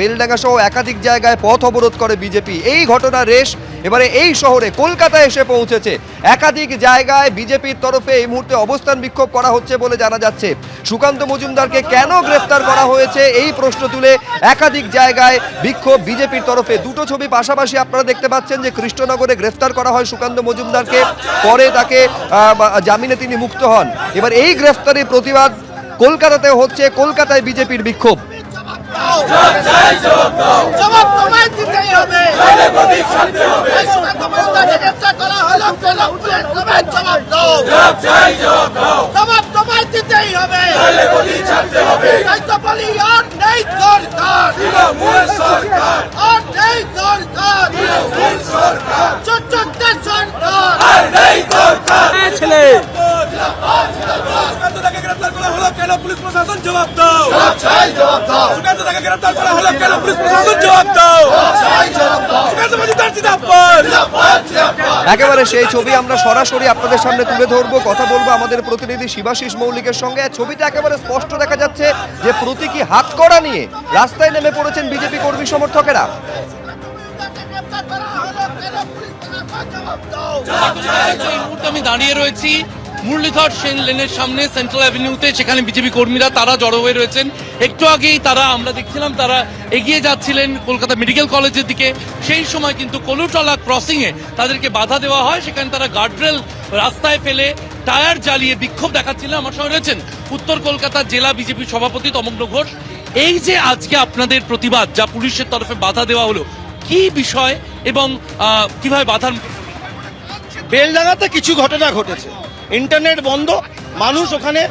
বেলডাঙ্গা সহ একাধিক জায়গায় পথ অবরোধ করে বিজেপি। এই ঘটনা রেশ। এবারে এই শহরে কলকাতায় এসে পৌঁছেছে। একাধিক জায়গায় বিজেপির তরফে এই মুহূর্তে অবস্থান বিক্ষোভ করা হচ্ছে বলে জানা যাচ্ছে। সুকান্ত মজুমদারকে কেন গ্রেফতার করা হয়েছে এই প্রশ্ন তুলে একাধিক জায়গায় বিক্ষোভ বিজেপির তরফে। দুটো ছবি পাশাপাশি আপনারা দেখতে পাচ্ছেন যে কৃষ্ণনগরে গ্রেফতার করা হয় সুকান্ত মজুমদারকে। পরে তাকে জামিনে তিনি মুক্ত হন। এবার এই গ্রেফতারের প্রতিবাদ কলকাতাতে হচ্ছে। কলকাতায় বিজেপির বিক্ষোভ। জবাব তোমায় দিতেই হবে। করা হলো কেন? পুলিশ তোমায় জবাব দাও। জবাব তোমায় দিতেই হবে। তাই তো বলি আর নেই দরকার। আর নেই দরকার। চোদ্দটা সরকার। ছেলে। সুকান্তদাকে গ্রেফতার করা হলো কেন? পুলিশ প্রশাসন জবাব দাও। সুকান্তদাকে গ্রেফতার করা হলো কেন? পুলিশ প্রশাসন জবাব দাও। সুকান্ত একেবারে সেই ছবি আমরা সরাসরি আপনাদের সামনে তুলে ধরবো। কথা বলব আমাদের প্রতিনিধি শিবাশিস মৌলিকের সঙ্গে। ছবিটা একেবারে স্পষ্ট দেখা যাচ্ছে যে প্রতীকী হাত করা নিয়ে রাস্তায় নেমে পড়েছেন বিজেপি কর্মী সমর্থকেরা। গ্রেফতার করা হলো কেন পুলিশ প্রশাসন জবাব দাও এই মুহূর্তে আমি দাঁড়িয়ে রয়েছি। মুরলীধর সেন লেনের সামনে সেন্ট্রাল অ্যাভিনিউতে সেখানে বিজেপি কর্মীরা তারা জড়ো হয়ে রয়েছেন। একটু আগেই তারা, আমরা দেখছিলাম তারা এগিয়ে যাচ্ছিলেন কলকাতা মেডিকেল কলেজের দিকে। সেই সময় কিন্তু কলুটলা ক্রসিংয়ে তাদেরকে বাধা দেওয়া হয়। সেখানে তারা গার্ডরেল রাস্তায় ফেলে টায়ার জ্বালিয়ে বিক্ষোভ দেখাচ্ছিলেন আমার সঙ্গে রয়েছেন উত্তর কলকাতা জেলা বিজেপি সভাপতি তমগ্ন ঘোষ। এই যে আজকে আপনাদের প্রতিবাদ, যা পুলিশের তরফে বাধা দেওয়া হলো, কি বিষয় এবং কীভাবে বাধার বেলডাঙ্গাতে কিছু ঘটনা ঘটেছে। ইন্টারনেট বন্ধ, মানুষ ওখানে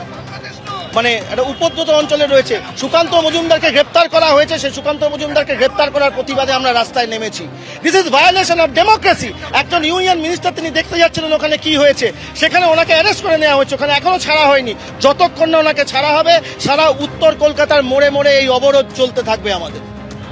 মানে একটা উপদ্রুত অঞ্চলে রয়েছে। সুকান্ত মজুমদারকে গ্রেপ্তার করা হয়েছে, সেই সুকান্ত মজুমদারকে গ্রেপ্তার করার প্রতিবাদে আমরা রাস্তায় নেমেছি। This is violation of democracy একজন ইউনিয়ন মিনিস্টার তিনি দেখতে যাচ্ছিলেন ওখানে কি হয়েছে। সেখানে ওনাকে অ্যারেস্ট করে নেওয়া হয়েছে, ওখানে এখনও ছাড়া হয়নি। যতক্ষণ না ওনাকে ছাড়া হবে, সারা উত্তর কলকাতার মোড়ে মোড়ে এই অবরোধ চলতে থাকবে আমাদের।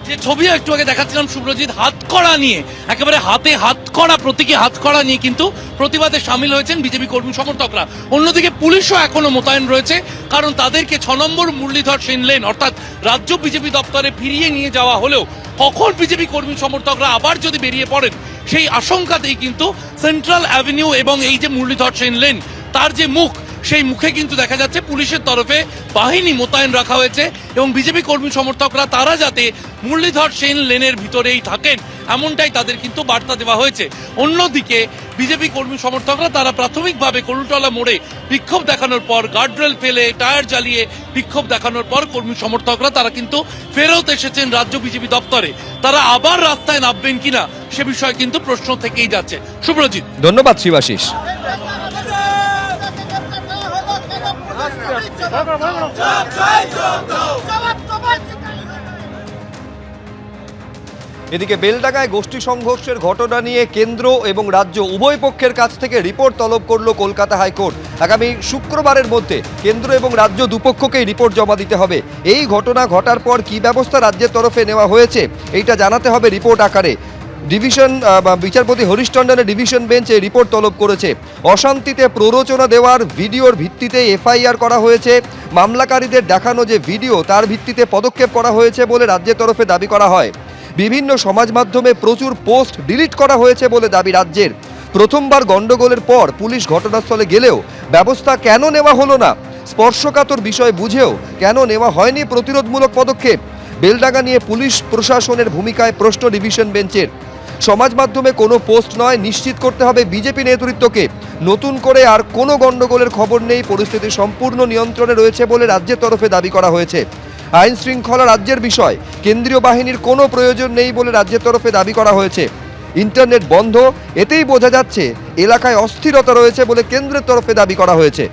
যে ছবি একটু আগে দেখাচ্ছিলাম সুব্রজিৎ হাত করা নিয়ে, একেবারে হাতে হাত করা প্রতীকী হাত করা নিয়ে কিন্তু প্রতিবাদে সামিল হয়েছেন বিজেপি কর্মী সমর্থকরা। অন্যদিকে পুলিশও এখনও মোতায়েন রয়েছে, কারণ তাদেরকে ছ নম্বর মুরলীধর সেন লেন, অর্থাৎ রাজ্য বিজেপি দপ্তরে ফিরিয়ে নিয়ে যাওয়া হলেও, কখন বিজেপি কর্মী সমর্থকরা আবার যদি বেরিয়ে পড়েন, সেই আশঙ্কাতেই কিন্তু সেন্ট্রাল অ্যাভিনিউ এবং এই যে মুরলীধর সেন লেন, তার যে মুখ সেই মুখে কিন্তু দেখা যাচ্ছে পুলিশের তরফে বাহিনী মোতায়েন রাখা হয়েছে এবং বিজেপি কর্মী সমর্থকরা তারা যাতে মুরলীধর সেন লেনের ভিতরেই থাকেন, এমনটাই তাদের কিন্তু বার্তা দেওয়া হয়েছে। অন্যদিকে বিজেপি কর্মী সমর্থকরা তারা প্রাথমিকভাবে কলুটলা মোড়ে বিক্ষোভ দেখানোর পর গার্ডরেল ফেলে টায়ার জ্বালিয়ে বিক্ষোভ দেখানোর পর কর্মী সমর্থকরা তারা কিন্তু ফেরত এসেছেন রাজ্য বিজেপি দপ্তরে। তারা আবার রাস্তায় নামবেন কিনা সে বিষয়ে কিন্তু প্রশ্ন থেকেই যাচ্ছে। সুব্রজিৎ ধন্যবাদ শিবাশিস। এদিকে বেলডাঙ্গায় গোষ্ঠী সংঘর্ষের ঘটনা নিয়ে কেন্দ্র এবং রাজ্য উভয় পক্ষের কাছ থেকে রিপোর্ট তলব করল কলকাতা হাইকোর্ট। আগামী শুক্রবারের মধ্যে কেন্দ্র এবং রাজ্য দুপক্ষকেই রিপোর্ট জমা দিতে হবে। এই ঘটনা ঘটার পর কি ব্যবস্থা রাজ্যের তরফে নেওয়া হয়েছে, এইটা জানাতে হবে রিপোর্ট আকারে। ডিভিশন বিচারপতি হরিশ টন্ডনের ডিভিশন বেঞ্চ রিপোর্ট তলব করেছে। অশান্তিতে প্ররোচনা দেওয়ার ভিডিওর ভিত্তিতে এফআইআর করা হয়েছে। মামলাকারীদের দেখানো যে ভিডিও, তার ভিত্তিতে পদক্ষেপ করা হয়েছে বলে রাজ্যের তরফে দাবি করা হয়। বিভিন্ন সমাজ মাধ্যমে প্রচুর পোস্ট ডিলিট করা হয়েছে বলে দাবি রাজ্যের। প্রথমবার গন্ডগোলের পর পুলিশ ঘটনাস্থলে গেলেও ব্যবস্থা কেন নেওয়া হলো না? স্পর্শকাতর বিষয় বুঝেও কেন নেওয়া হয়নি প্রতিরোধমূলক পদক্ষেপ? বেলডাঙ্গা নিয়ে পুলিশ প্রশাসনের ভূমিকায় প্রশ্ন ডিভিশন বেঞ্চের। সমাজ মাধ্যমে কোনো পোস্ট নয়, নিশ্চিত করতে হবে বিজেপি নেতৃত্বকে। নতুন করে আর কোনো গণ্ডগোলের খবর নেই, পরিস্থিতি সম্পূর্ণ নিয়ন্ত্রণে রয়েছে বলে রাজ্যের তরফে দাবি করা হয়েছে। আইন শৃঙ্খলা রাজ্যের বিষয়, কেন্দ্রীয় বাহিনীর কোনো প্রয়োজন নেই বলে রাজ্যের তরফে দাবি করা হয়েছে। ইন্টারনেট বন্ধ, এতেই বোঝা যাচ্ছে এলাকায় অস্থিরতা রয়েছে বলে কেন্দ্রের তরফে দাবি করা হয়েছে।